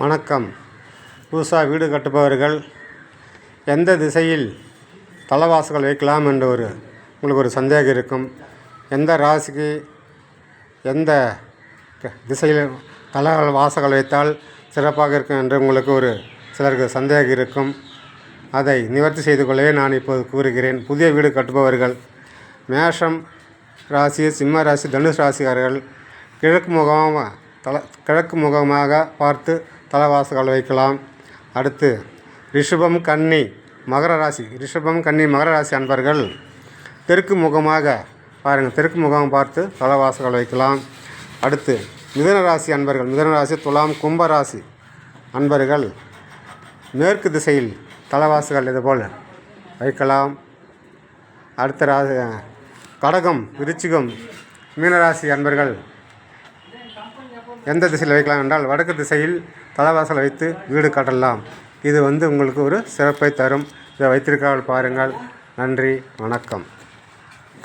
வணக்கம். புதுசாக வீடு கட்டுபவர்கள் எந்த திசையில் தலவாசல் வைக்கலாம் என்ற ஒரு உங்களுக்கு ஒரு சந்தேகம் இருக்கும். எந்த ராசிக்கு எந்த திசையில் தல வாசல்கள் வைத்தால் சிறப்பாக இருக்கும் என்று உங்களுக்கு ஒரு சிலருக்கு சந்தேகம் இருக்கும். அதை நிவர்த்தி செய்து கொள்ளவே நான் இப்போது கூறுகிறேன். புதிய வீடு கட்டுபவர்கள் மேஷம் ராசி சிம்ம ராசி தனுஷ் ராசிக்காரர்கள் கிழக்கு முகமாக தல கிழக்கு முகமாக பார்த்து தலவாசல்கள் வைக்கலாம். அடுத்து ரிஷபம் கன்னி மகர ராசி. ரிஷபம் கன்னி மகர ராசி அன்பர்கள் தெற்கு முகமாக பாருங்கள் தெற்கு முகம் பார்த்து தலவாசல்கள் வைக்கலாம். அடுத்து மிதன ராசி அன்பர்கள். மிதன ராசி துலாம் கும்ப ராசி அன்பர்கள் மேற்கு திசையில் தலைவாசுகள் இதுபோல் வைக்கலாம். அடுத்த ராசி கடகம் விருச்சிகம் மீனராசி அன்பர்கள் எந்த திசையில் வைக்கலாம் என்றால் வடக்கு திசையில் தலைவாசலை வைத்து வீடு கட்டலாம். இது வந்து உங்களுக்கு ஒரு சிறப்பை தரும். இதை வைத்திருக்காமல் பாருங்கள். நன்றி. வணக்கம்.